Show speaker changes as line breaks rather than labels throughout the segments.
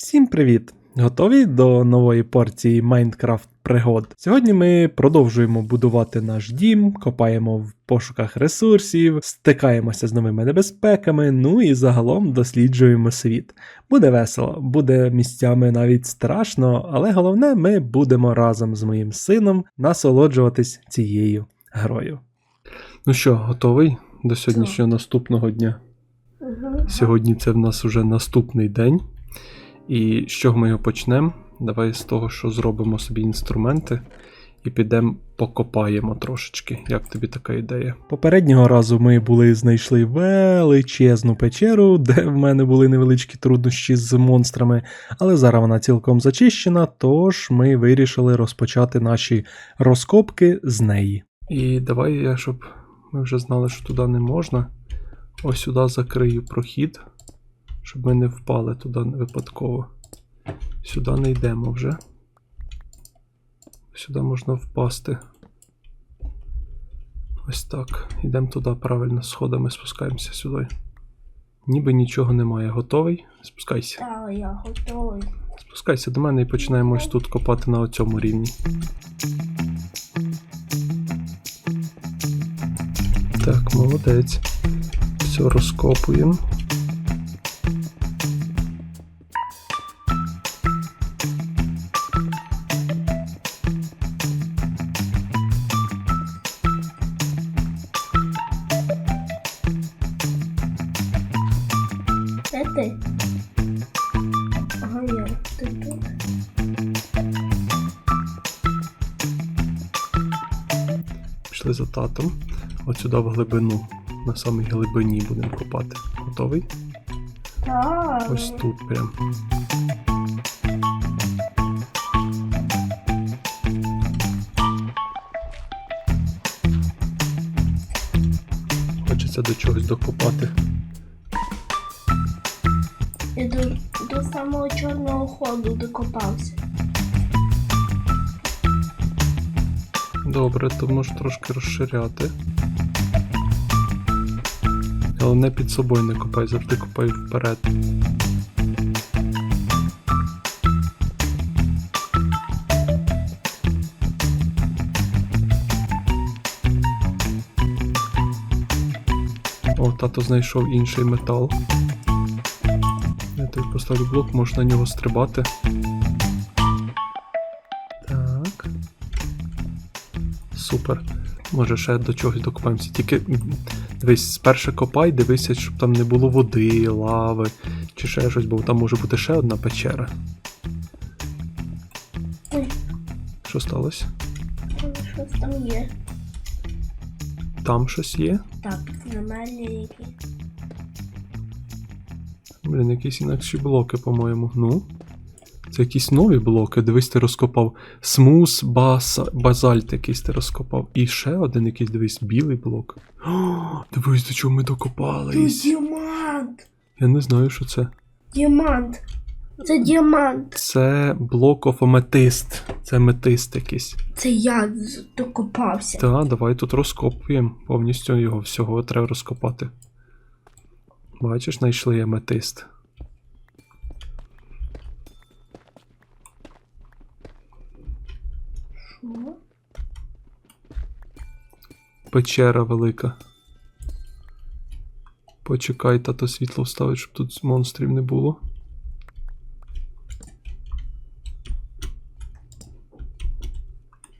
Всім привіт! Готові до нової порції Майнкрафт пригод? Сьогодні ми продовжуємо будувати наш дім, копаємо в пошуках ресурсів, стикаємося з новими небезпеками, ну і загалом досліджуємо світ. Буде весело, буде місцями навіть страшно, але головне, ми будемо разом з моїм сином насолоджуватись цією грою. Ну що, готовий до сьогоднішнього наступного дня? Сьогодні це в нас вже наступний день. І з чого ми його почнемо? Давай з того, що зробимо собі інструменти і підемо покопаємо трошечки. Як тобі така ідея? Попереднього разу ми були знайшли величезну печеру, де в мене були невеличкі труднощі з монстрами, але зараз вона цілком зачищена, тож ми вирішили розпочати наші розкопки з неї. І давай я, щоб ми вже знали, що туди не можна. Ось сюди закрию прохід, щоб ми не впали туди випадково. Сюди не йдемо вже. Сюди можна впасти. Ось так. Йдемо туди правильно, сходами спускаємося сюди. Ніби нічого немає. Готовий? Спускайся.
Так, я готовий.
Спускайся до мене і починаємо ось тут копати на цьому рівні. Так, молодець. Все розкопуємо.
Де ти? Ага, я ти тут.
Пішли за татом. От сюди в глибину. На самій глибині будемо копати. Готовий?
Так.
Ось тут прям. Хочеться до чогось докопати.
І до, до самого чорного ходу докопався.
Добре, то можеш трошки розширяти. Але не під собою не копай, завжди копай вперед. О, тато знайшов інший метал. Поставлю блок, можеш на нього стрибати. Так. Супер. Може ще до чогось докопаємося. Тільки дивись, спершу копай, дивися, щоб там не було води, лави чи ще щось, бо там може бути ще одна печера.
Ой,
Що сталося?
там щось там є.
Там щось є?
Так, нормальні які.
Блін, якісь інакші блоки, по-моєму. Ну. Це якісь нові блоки. Дивись, ти розкопав. Смус баса... базальт якийсь ти розкопав. І ще один якийсь, дивись, білий блок. О, дивись, до чого ми докопались.
діамант!
Я не знаю, що це.
Діамант! Це діамант!
Це блок of аметист. Це аметист якийсь.
Це я докопався.
Так, давай тут розкопуємо. Повністю його всього треба розкопати. Бачиш, знайшли аметист.
Що?
Печера велика. Почекай, тато світло вставить, щоб тут монстрів не було.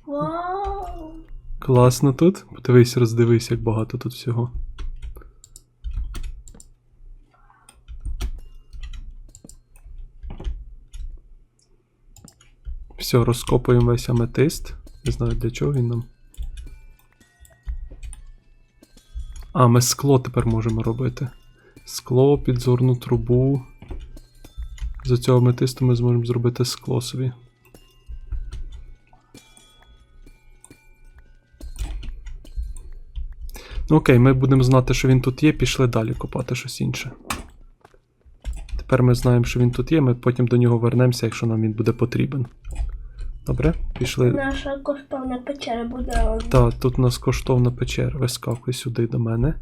Вау!
Класно тут. Подивись, роздивись, як багато тут всього. Все, розкопуємо весь аметист. Не знаю для чого він нам. А, ми скло тепер можемо робити. Скло, підзорну трубу. З цього аметисту ми зможемо зробити скло собі. Ну окей, ми будемо знати, що він тут є, пішли далі копати щось інше. Тепер ми знаємо, що він тут є, ми потім до нього вернемося, якщо нам він буде потрібен. Добре, пішли.
Наша коштовна печера буде.
Так, тут у нас коштовна печера. Вискакуй сюди до мене.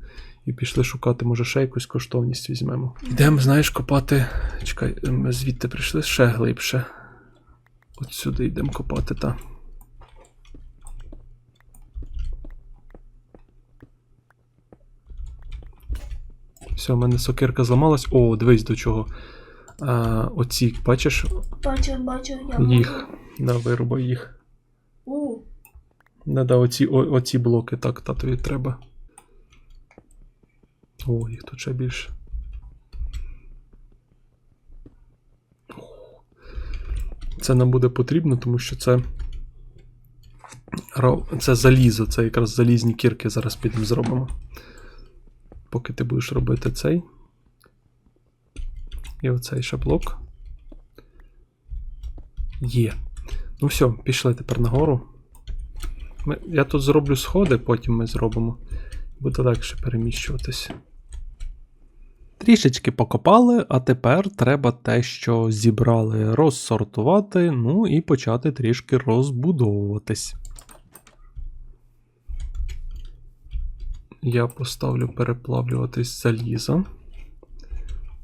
І пішли шукати, може, ще якусь коштовність візьмемо. Йдемо, знаєш, копати. Чекай, ми звідти прийшли ще глибше. От сюди йдемо копати, так. Все, в мене сокирка зламалась. О, дивись до чого. А, Оці, бачиш?
Бачу, бачу, я
їх. Да, вирубай їх.
У.
Да, да, оці, о, оці блоки, так, татові треба. О, їх тут ще більше. Це нам буде потрібно, тому що це. Це залізо, це якраз залізні кірки зараз підемо зробимо. Поки ти будеш робити цей. І оцей ще блок. Є. Ну все, пішли тепер нагору. Ми, Я тут зроблю сходи, потім ми зробимо. Буде легше переміщуватись. Трішечки покопали, а тепер треба те, що зібрали, розсортувати, ну і почати трішки розбудовуватись. Я поставлю переплавлюватись залізо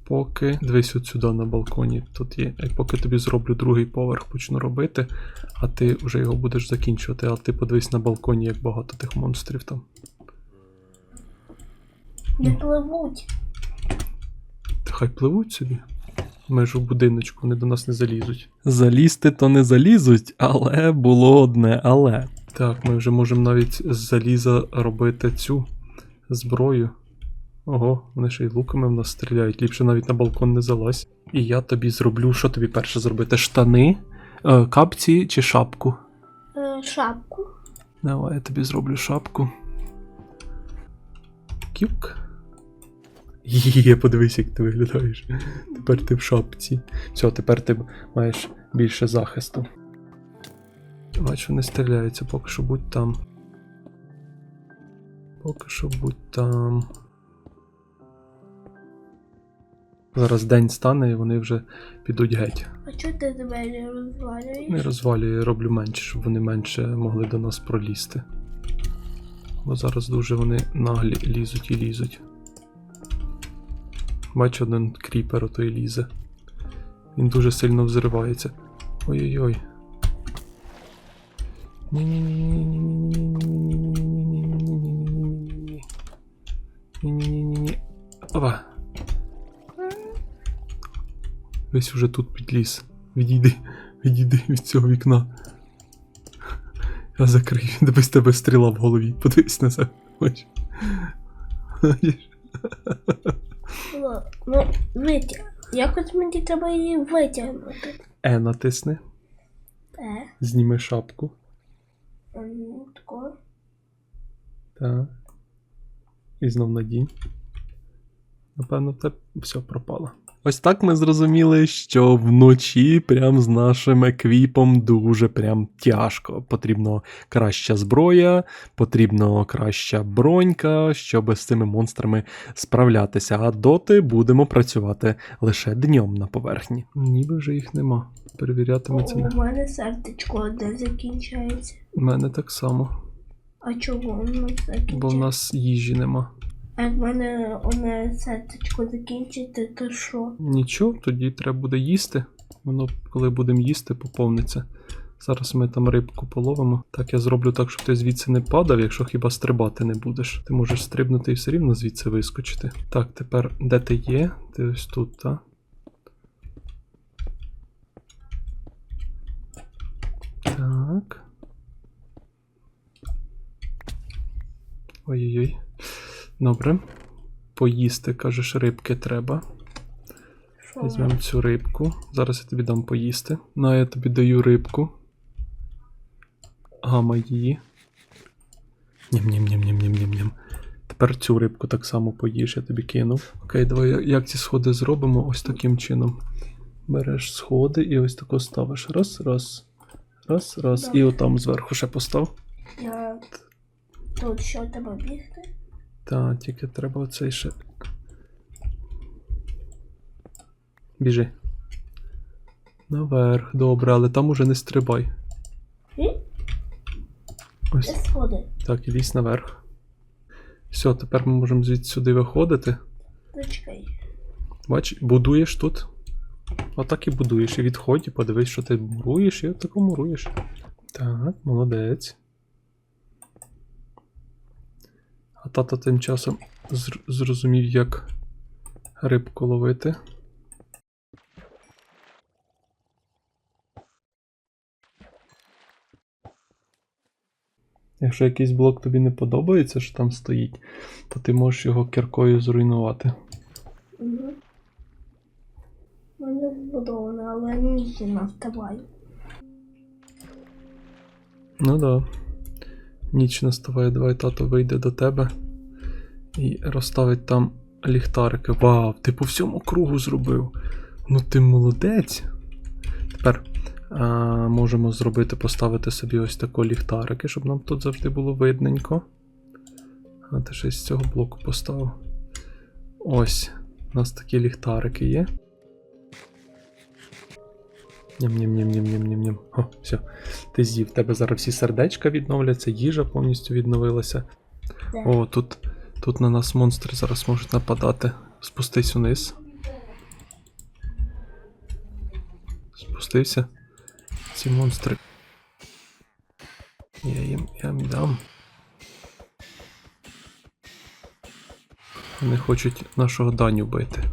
поки. Дивись от сюди на балконі. Тут є. І поки тобі зроблю другий поверх, почну робити, а ти вже його будеш закінчувати. А ти подивись на балконі, як багато тих монстрів там.
Не пливуть.
Хай пливуть собі. Межу будиночку, вони до нас не залізуть. Залізти то не залізуть, але було одне, але. Так, ми вже можемо навіть з заліза робити цю зброю. Ого, вони ще й луками в нас стріляють, ліпше навіть на балкон не залазь. І я тобі зроблю, що тобі перше зробити? Штани, е, капці чи шапку?
Е, Шапку.
Давай я тобі зроблю шапку. Кюк. Є, подивись, як ти виглядаєш. Тепер ти в шапці. Все, тепер ти маєш більше захисту. Бачу, вони стріляються, поки що будь там. Поки що будь там. Зараз день стане і вони вже підуть геть.
А чого ти двері розвалюєш?
Не розвалюю, я роблю менше, щоб вони менше могли до нас пролізти. Бо зараз дуже вони наглі лізуть і лізуть. Бач, один кріпер ото лізе. Він дуже сильно взривається. Ой-ой-ой. Ні-ні-ні-ні-ні-ні-ні-ні-ні-ні-ні-ні-ні-ні-ні-ні-ні-ні-ні-ні. Ова. Весь уже тут підліз. Відійди, відійди від цього вікна. Я закрию, дивись тебе стріла в голові. Подивись на себе. Бачиш?
Ну, витяг. Якось мені треба її витягнути.
Е натисни,
Е,
зніми шапку.
ну, тако.
Так. І знов надінь. Напевно, тебе все пропало. Ось так ми зрозуміли, що вночі прям з нашим еквіпом дуже прям тяжко. Потрібно краща зброя, потрібно краща бронька, щоб з цими монстрами справлятися. А доти будемо працювати лише днем на поверхні. Ніби вже їх нема. Перевірятиметься.
У мене сердечко одне закінчається.
У мене так само,
А чого воно закінчається?
бо в нас їжі нема.
А в мене одне сердечко закінчиться, то що?
Нічого, тоді треба буде їсти. Воно, коли будемо їсти, поповниться. Зараз ми там рибку половимо. Так, я зроблю так, щоб ти звідси не падав, якщо хіба стрибати не будеш. Ти можеш стрибнути і все рівно звідси вискочити. Так, тепер де ти є? Ти ось тут, так? Так. Ой-ой-ой. Добре. Поїсти, кажеш, рибки треба. Візьмемо цю рибку. Зараз я тобі дам поїсти. На, я тобі даю рибку. Гама її. Ням-ням-ням-ням-ням-ням-ням. Тепер цю рибку так само поїж, я тобі кинув. Окей, давай як ці сходи зробимо ось таким чином. Береш сходи і ось тако ставиш. Раз, раз. Раз, раз. І отам зверху ще постав.
Я тут що треба бігти?
Та, тільки треба оцей ще. Біжи. Наверх, добре, але там уже не стрибай. Ось
сходи?
так, ідись наверх. Все, тепер ми можемо звідси сюди виходити.
Зачекай.
Бач, будуєш тут. Отак і будуєш. І відходь, і подивись, що ти муруєш, і отако муруєш. Так, молодець. А тато тим часом зр- зрозумів, як рибку ловити. Якщо якийсь блок тобі не подобається, що там стоїть, то ти можеш його кіркою зруйнувати.
Угу. Мене збудоване, але не вставай.
Ну да. Ніч наставає, давай тато вийде до тебе і розставить там ліхтарики. Вау, ти по всьому кругу зробив. Ну ти молодець. Тепер а, можемо зробити, поставити собі ось тако ліхтарики, щоб нам тут завжди було видненько. А ти ще з цього блоку поставив. Ось, у нас такі ліхтарики є. Ням-ням-ням-ням-ням-ням-ням. О, все. Ти з'їв. В тебе зараз всі сердечка відновляться, їжа повністю відновилася.
Де?
О, тут, тут на нас монстри зараз можуть нападати. Спустись вниз. Спустився. Ці монстри. Я їм, я їм дам. Вони хочуть нашого даню бити.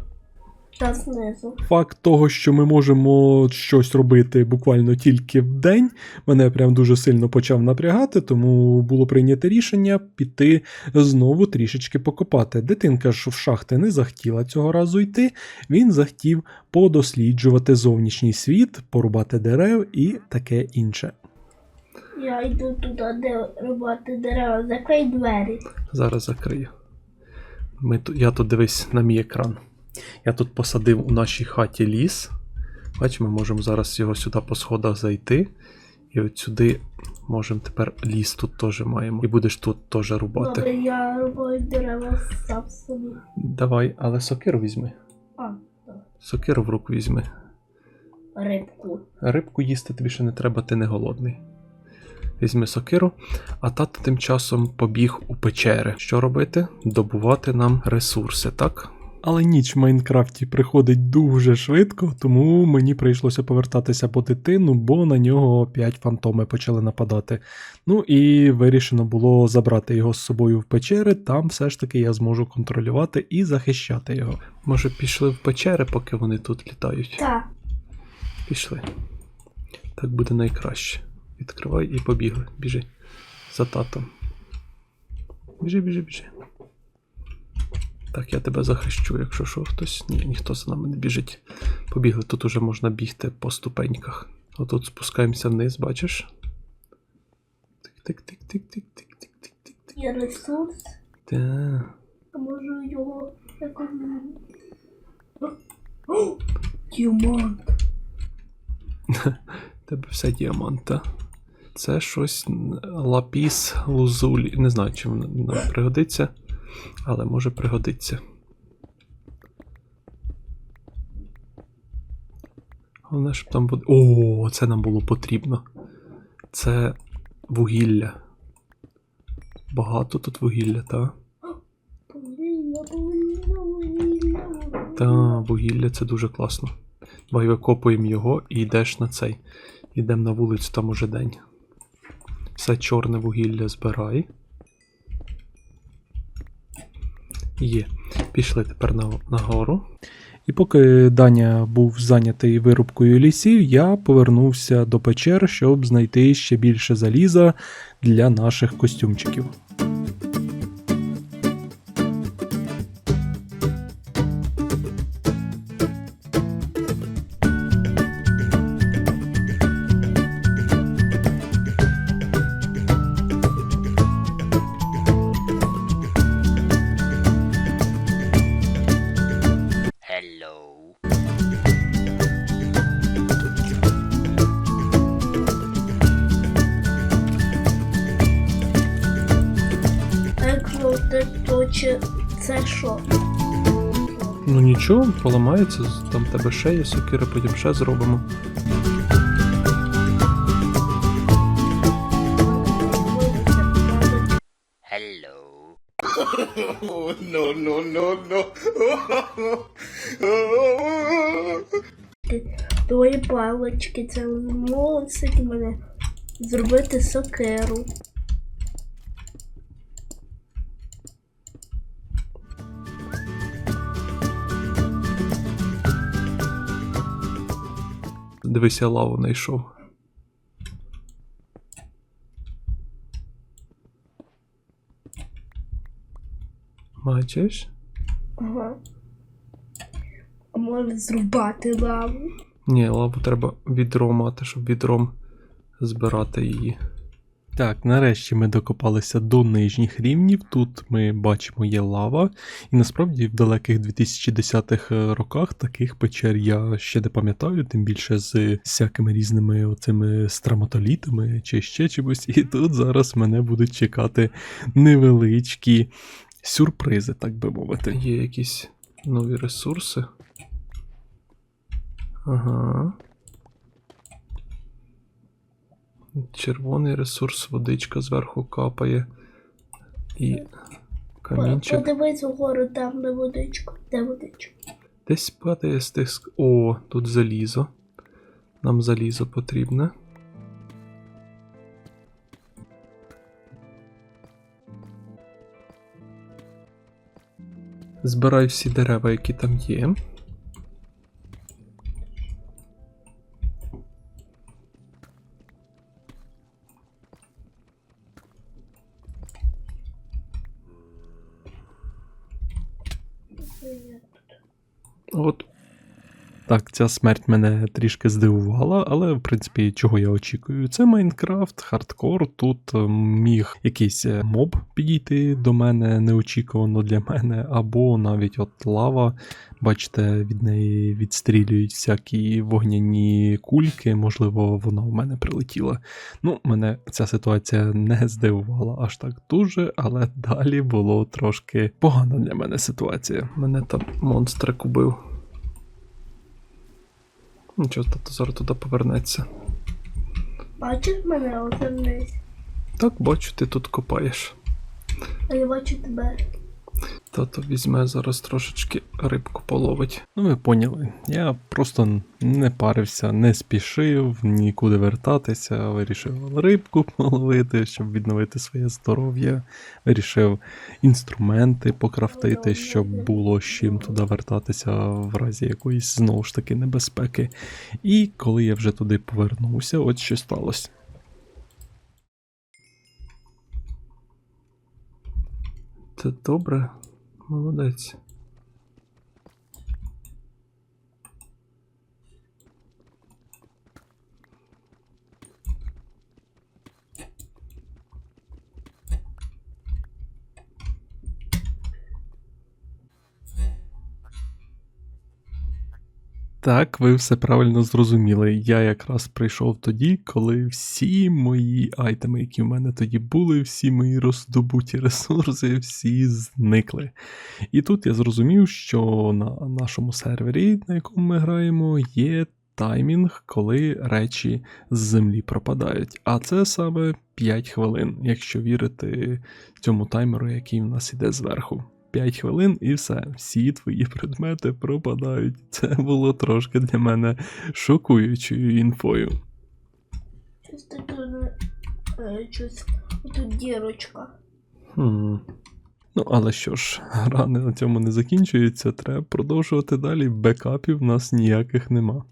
Та знизу.
Факт того, що ми можемо щось робити буквально тільки в день, мене прям дуже сильно почав напрягати, тому було прийнято рішення піти знову трішечки покопати. Дитинка ж в шахти не захотіла цього разу йти. Він захотів подосліджувати зовнішній світ, порубати дерев і таке інше.
Я йду туди, де рубати дерева. Закрий двері.
Зараз закрию. Ми я тут дивись на мій екран. Я тут посадив у нашій хаті ліс. Бач, ми можемо зараз його сюди по сходах зайти. І от сюди можемо тепер ліс тут теж маємо. І будеш тут теж рубати.
Добре, я рубаю дерева сам собі.
Давай, але сокиру візьми.
А, добре.
Сокиру в руку візьми.
рибку.
Рибку їсти тобі ще не треба, ти не голодний. Візьми сокиру, а тато тим часом побіг у печери. Що робити? Добувати нам ресурси, так? Але ніч в Майнкрафті приходить дуже швидко, тому мені прийшлося повертатися по дитину, бо на нього опять фантоми почали нападати. Ну і вирішено було забрати його з собою в печери, там все ж таки я зможу контролювати і захищати його. Може, пішли в печери, поки вони тут літають?
Так.
Пішли. Так буде найкраще. Відкривай і побігли. Біжи. За татом. Біжи, біжи, біжи. Так, я тебе захищу, якщо що, хтось. Ні, ніхто за нами не біжить. Побігли, тут уже можна бігти по ступеньках. Отут спускаємося вниз, бачиш? Тик-тик-тик-тик-тик-тик-тик-тик-тик.
Є ресурс.
Та.
Я можу його якось. Діамант.
Тебе все діаманта. Це щось лапіс лузулі. Не знаю, чи воно нам пригодиться, але може пригодиться. Головне, щоб там буде. О, це нам було потрібно. Це вугілля. Багато тут вугілля, так? Та, вугілля це дуже класно. Давай викопуємо його і йдеш на цей. Йдемо на вулицю, там уже день. Все чорне вугілля збирай. Є. Пішли тепер на, нагору. І поки Даня був зайнятий вирубкою лісів, я повернувся до печер, щоб знайти ще більше заліза для наших костюмчиків.
То чи це що?
Ну нічого, поламається, там в тебе ще є сокира, потім ще зробимо.
Hello.
no, no, no, no.
Твої палички, це змусить мене зробити сокеру.
Дивись, я лаву знайшов. Бачиш?
Ага. А може зрубати лаву?
Ні, лаву треба відро мати, щоб відром збирати її. Так, нарешті ми докопалися до нижніх рівнів. Тут ми бачимо є лава, і насправді в далеких 2010-х роках таких печер я ще не пам'ятаю, тим більше з всякими різними оцими страматолітами чи ще чимось. І тут зараз мене будуть чекати невеличкі сюрпризи, так би мовити. Є якісь нові ресурси. Ага. Червоний ресурс, водичка зверху капає. І камінчик.
Подивись угору там, де водичка. Де водичка?
Десь падає з тих. О, тут залізо. Нам залізо потрібне. Збирай всі дерева, які там є. От. Так, ця смерть мене трішки здивувала, але в принципі, чого я очікую? Це Майнкрафт, хардкор. Тут е, міг якийсь е, моб підійти до мене неочікувано для мене, або навіть от лава. Бачите, від неї відстрілюють всякі вогняні кульки, можливо, вона в мене прилетіла. Ну, мене ця ситуація не здивувала аж так дуже, але далі було трошки погана для мене ситуація. Мене там монстрик убив. Нічого, тато зараз туди повернеться.
Бачиш мене оце вниз?
Так, бачу, ти тут копаєш.
А я бачу тебе.
Тато візьме зараз трошечки рибку половить. Ну, ви поняли. Я просто не парився, не спішив нікуди вертатися. Вирішив рибку половити, щоб відновити своє здоров'я. Вирішив інструменти покрафтити, щоб було з чим туди вертатися в разі якоїсь знову ж таки небезпеки. І коли я вже туди повернувся, от що сталося. Це добре, молодець. Так, ви все правильно зрозуміли. Я якраз прийшов тоді, коли всі мої айтеми, які в мене тоді були, всі мої роздобуті ресурси, всі зникли. І тут я зрозумів, що на нашому сервері, на якому ми граємо, є таймінг, коли речі з землі пропадають. А це саме 5 хвилин, якщо вірити цьому таймеру, який в нас іде зверху. 5 хвилин і все, всі твої предмети пропадають. Це було трошки для мене шокуючою інфою.
Щось таке е, Щось. Тут дірочка.
Хм. Ну, але що ж, рани на цьому не закінчуються, треба продовжувати далі. Бекапів в нас ніяких нема.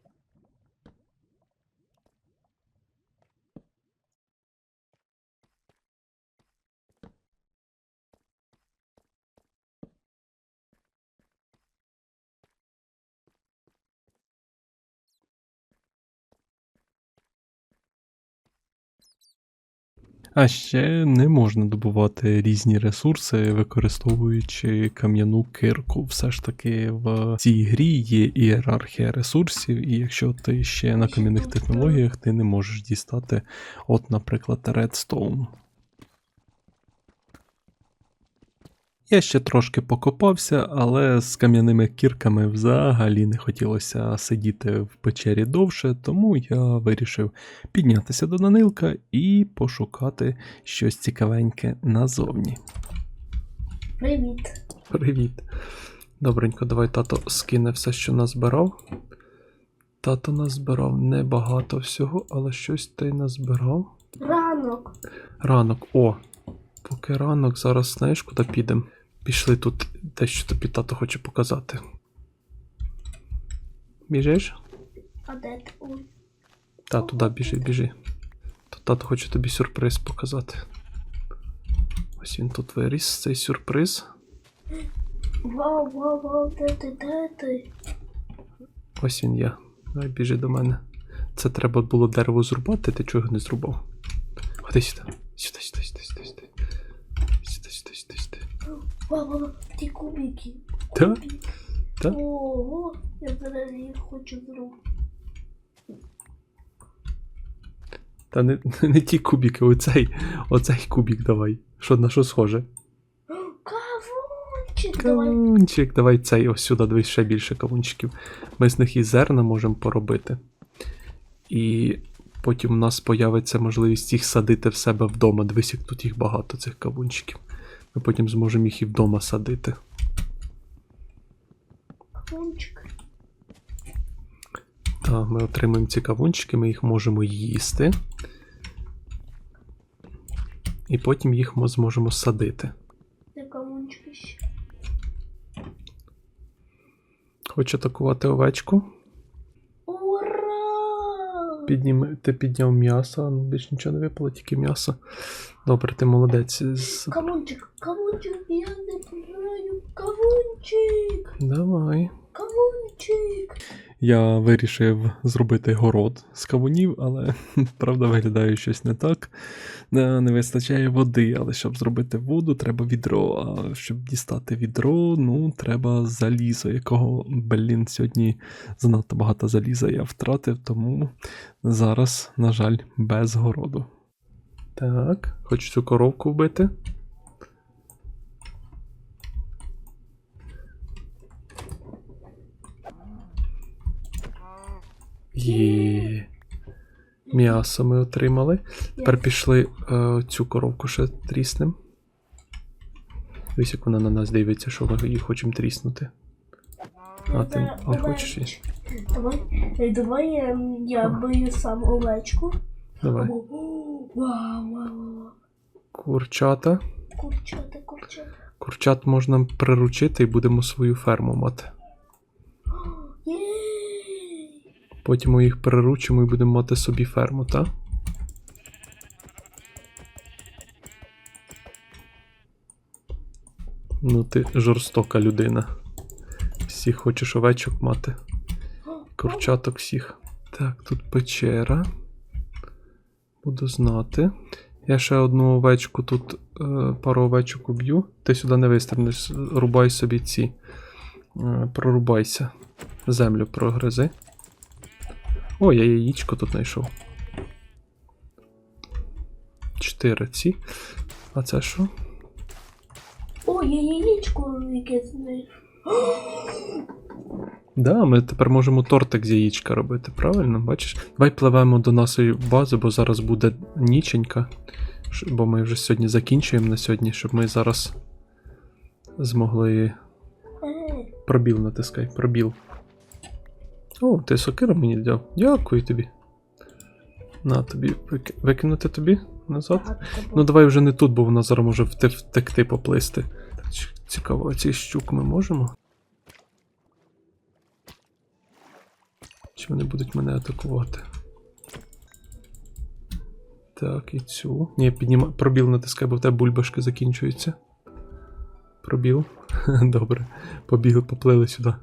А ще не можна добувати різні ресурси, використовуючи кам'яну кирку. Все ж таки в цій грі є ієрархія ресурсів, і якщо ти ще на кам'яних технологіях, ти не можеш дістати, от, наприклад, редстоун. Я ще трошки покопався, але з кам'яними кірками взагалі не хотілося сидіти в печері довше, тому я вирішив піднятися до Данилка і пошукати щось цікавеньке назовні.
Привіт.
Привіт. Добренько, давай тато скине все, що назбирав. Тато назбирав небагато всього, але щось ти назбирав.
Ранок.
Ранок, о. Поки ранок, зараз знаєш, куди підемо. Пішли тут дещо тобі тато хоче показати. Біжиш?
А де ти?
Та, туди біжи, біжи. То тато хоче тобі сюрприз показати. Ось він тут виріс, цей сюрприз.
Вау, вау, вау, де ти, де ти?
Ось він є. Давай біжи до мене. Це треба було дерево зрубати, ти чого не зрубав? Ходи сюди, сюди. Сюди, сюди, сюди, сюди.
Вау, ті кубики.
Та?
Кубики.
Та?
Ого, я зараз їх хочу зробити.
Та не, не ті кубики, оцей, оцей кубик давай. Що на що схоже?
Кавунчик, давай.
Кавунчик, давай цей ось сюди, дивись ще більше кавунчиків. Ми з них і зерна можемо поробити. І потім у нас появиться можливість їх садити в себе вдома. Дивись, як тут їх багато, цих кавунчиків. Ми потім зможемо їх і вдома садити.
Кавунчик.
Так, ми отримуємо ці кавунчики, ми їх можемо їсти. І потім їх ми зможемо садити.
Де кавунчики ще?
Хочу атакувати овечку.
Ура!
Підніми, ти підняв м'ясо, ну більш нічого не випало, тільки м'ясо. Добре, ти молодець.
Кавунчик, кавунчик, я не знаю. Кавунчик,
Давай.
кавунчик.
Я вирішив зробити город з кавунів, але правда виглядає щось не так. Не, вистачає води, але щоб зробити воду, треба відро. А щоб дістати відро, ну треба залізо, якого, блін, сьогодні занадто багато заліза я втратив, тому зараз, на жаль, без городу. Так, хочу цю коровку вбити. Є. М'ясо ми отримали. Тепер пішли е, цю коровку ще тріснем. Ось як вона на нас дивиться, що ми її хочемо тріснути. А ти не хочеш її?
Давай, давай ем, я бою сам овечку.
Давай.
О, о, Вау, вау, вау.
Курчата.
Курчата, курчата.
Курчат можна приручити і будемо свою ферму мати. Потім ми їх приручимо і будемо мати собі ферму, так? Ну, ти жорстока людина. Всіх хочеш овечок мати. Курчаток всіх. Так, тут печера. Буду знати. Я ще одну овечку тут, е, пару овечок уб'ю. Ти сюди не вистрибнеш, рубай собі ці. Е, прорубайся. Землю прогризи. О, я яєчко тут знайшов. Чотири ці. А це що?
О, я яєчко яке знаєш.
Да, ми тепер можемо тортик з яєчка робити, правильно? Бачиш? Давай пливемо до нашої бази, бо зараз буде ніченька. Бо ми вже сьогодні закінчуємо на сьогодні, щоб ми зараз змогли.
Е,
Пробіл натискай, пробіл. О, ти сокиру мені дав. Дякую тобі. На тобі викинути тобі назад. Ну давай вже не тут, бо вона зараз може втекти поплисти. Так, цікаво, а ці щук ми можемо? Чи вони будуть мене атакувати? Так, і цю. Ні, підніма... пробіл натискай, бо в тебе бульбашки закінчуються. Пробіл. Добре. Побігли, поплили сюди.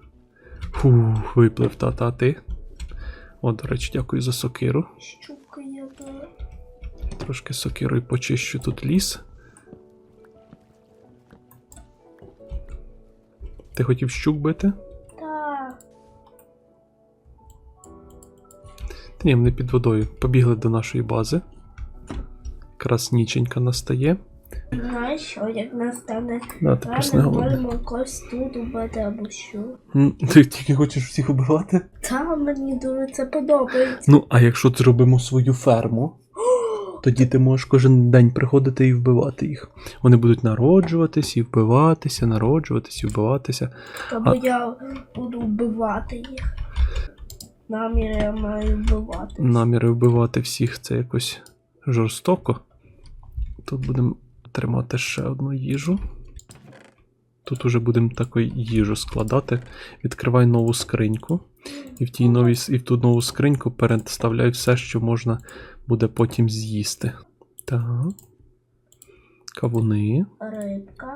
Фух, виплив тата, ти. О, до речі, дякую за сокиру.
Щука я да.
Трошки сокирою почищу тут ліс. Ти хотів щук бити?
Та.
Та ні, вони під водою. Побігли до нашої бази. Якраз ніченька настає.
Що, як настане
Да, ти просто не голодний.
можемо когось тут убити або що.
М, Ти тільки хочеш всіх убивати?
Та мені дуже це подобається.
Ну, а якщо зробимо свою ферму, Тоді ти можеш кожен день приходити і вбивати їх. Вони будуть народжуватись і вбиватися, народжуватись і вбиватися.
Або я буду вбивати їх. Намір я маю вбивати.
Наміри вбивати всіх це якось жорстоко. Тут будемо тримати ще одну їжу. Тут уже будемо таку їжу складати. Відкривай нову скриньку. І в, тій новій, і в ту нову скриньку переставляй все, що можна буде потім з'їсти. Так. Кавуни,
Рибка.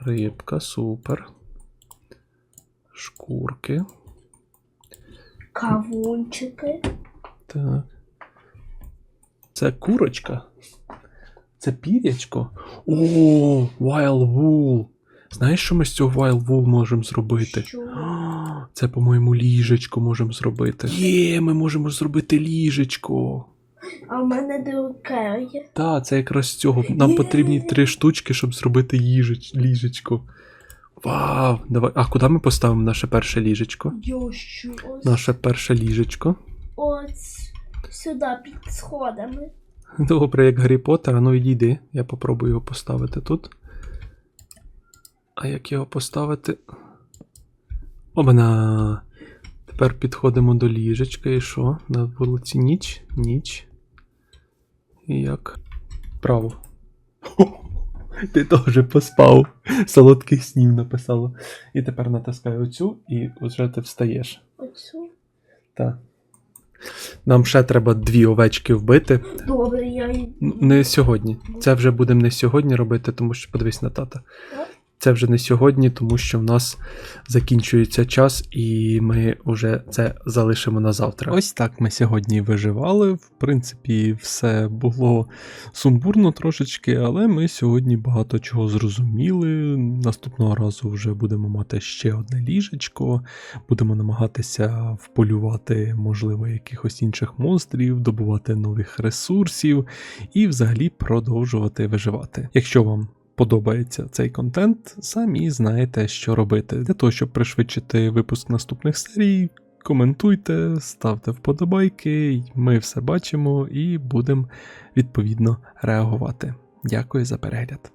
рибка, супер. Шкурки.
Кавунчики.
Так. Це курочка. Це пірячко. О, Wild Wool. Знаєш, що ми з цього Wild Wool можемо зробити?
Що?
Це, по-моєму, ліжечко можемо зробити. Є, ми можемо зробити ліжечко.
А в мене друге є.
Та, це якраз з цього. Нам потрібні три штучки, щоб зробити їжеч, ліжечко. Вау! Давай. А куди ми поставимо наше перше ліжечко?
Йо, що ось.
Наше перше ліжечко.
Ось сюди під сходами.
Добре, як Гаррі Поттер, а ну відійди. Я попробую його поставити тут. А як його поставити? Обана. Тепер підходимо до ліжечка і що? На вулиці ніч? Ніч. І як? Право. Ти теж поспав. Солодких снів написало. І тепер натискай оцю, і вже ти встаєш.
Оцю.
Так. Нам ще треба дві овечки вбити.
Добре, я
Не сьогодні. Це вже будемо не сьогодні робити, тому що подивись на тата. Це вже не сьогодні, тому що в нас закінчується час, і ми вже це залишимо на завтра. Ось так ми сьогодні виживали. В принципі, все було сумбурно трошечки, але ми сьогодні багато чого зрозуміли. Наступного разу вже будемо мати ще одне ліжечко, будемо намагатися вполювати, можливо, якихось інших монстрів, добувати нових ресурсів і взагалі продовжувати виживати. Якщо вам подобається цей контент, самі знаєте, що робити. Для того, щоб пришвидшити випуск наступних серій, коментуйте, ставте вподобайки, ми все бачимо і будемо відповідно реагувати. Дякую за перегляд.